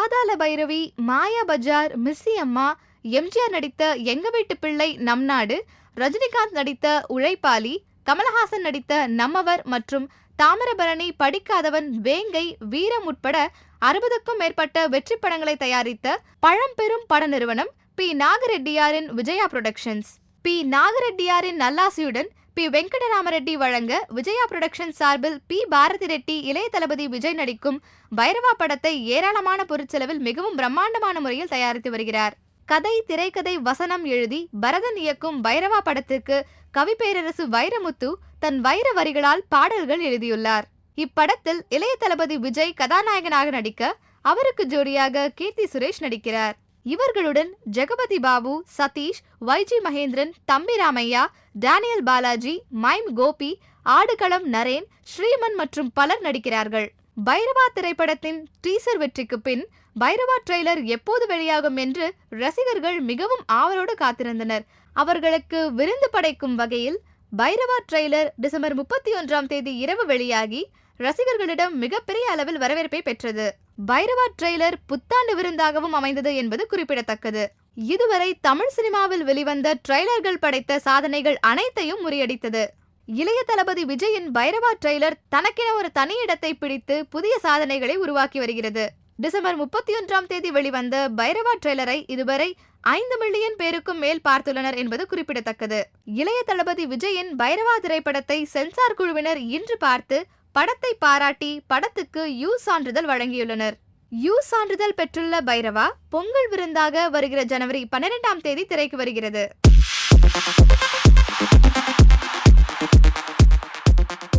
பைரவி மாயா பஜார் மிஸ்ஸி அம்மா எம்ஜிஆர் நடித்த எங்க வீட்டு பிள்ளை நம் நாடு ரஜினிகாந்த் நடித்த உழைப்பாளி கமலஹாசன் நடித்த நம்மவர் மற்றும் தாமிரபரணி படிக்காதவன் வேங்கை வீரம் உட்பட அறுபதுக்கும் மேற்பட்ட வெற்றி படங்களை தயாரித்த பழம்பெரும் பட நிறுவனம் பி. நாகரெட்டியாரின் விஜயா புரொடக்ஷன்ஸ். பி. நாகரெட்டியாரின் நல்லாசியுடன் பி. வெங்கடராமரெட்டி வழங்க விஜயா புரொடக்ஷன் சார்பில் பி. பாரதி ரெட்டி இளைய தளபதி விஜய் நடிக்கும் பைரவா படத்தை ஏராளமான பொருட்செலவில் மிகவும் பிரம்மாண்டமான முறையில் தயாரித்து வருகிறார். கதை திரைக்கதை வசனம் எழுதி பரதன் இயக்கும் பைரவா படத்திற்கு கவிப்பேரரசு வைரமுத்து தன் வைர வரிகளால் பாடல்கள் எழுதியுள்ளார். இப்படத்தில் இளைய தளபதி விஜய் கதாநாயகனாக நடிக்க அவருக்கு ஜோடியாக கீர்த்தி சுரேஷ் நடிக்கிறார். இவர்களுடன் ஜெகபதி பாபு சதீஷ் வைஜி மகேந்திரன் தம்பி ராமையா டேனியல் பாலாஜி மைம் கோபி ஆடுகளம் நரேன் ஸ்ரீமன் மற்றும் பலர் நடிக்கிறார்கள். பைரவா திரைப்படத்தின் டீசர் வெற்றிக்கு பின் பைரவா ட்ரெய்லர் எப்போது வெளியாகும் என்று ரசிகர்கள் மிகவும் ஆவலோடு காத்திருந்தனர். அவர்களுக்கு விருந்து படைக்கும் வகையில் பைரவா ட்ரெய்லர் டிசம்பர் முப்பத்தி ஒன்றாம் தேதி இரவு வெளியாகி ரசிகர்களிடம் மிகப்பெரிய அளவில் வரவேற்பை பெற்றது. பைரவா ட்ரெய்லர் புத்தாண்டு விருந்தாகவும் அமைந்தது என்பது குறிப்பிடத்தக்கது. இதுவரை தமிழ் சினிமாவில் வெளிவந்த ட்ரெய்லர்கள் படைத்த சாதனைகள் அனைத்தையும் முறியடித்தது. இளைய தளபதி விஜயின் பைரவா ட்ரெய்லர் தனக்கென ஒரு தனி இடத்தை பிடித்து புதிய சாதனைகளை உருவாக்கி வருகிறது. டிசம்பர் முப்பத்தி ஒன்றாம் தேதி வெளிவந்த பைரவா ட்ரெய்லரை இதுவரை ஐந்து மில்லியன் பேருக்கும் மேல் பார்த்துள்ளனர் என்பது குறிப்பிடத்தக்கது. இளைய தளபதி விஜயின் பைரவா திரைப்படத்தை சென்சார் குழுவினர் இன்று பார்த்து படத்தை பாராட்டி படத்துக்கு யூ சான்றிதழ் வழங்கியுள்ளனர். யூ சான்றிதழ் பெற்றுள்ள பைரவா பொங்கல் விருந்தாக வருகிற ஜனவரி பன்னிரெண்டாம் தேதி திரைக்கு வருகிறது.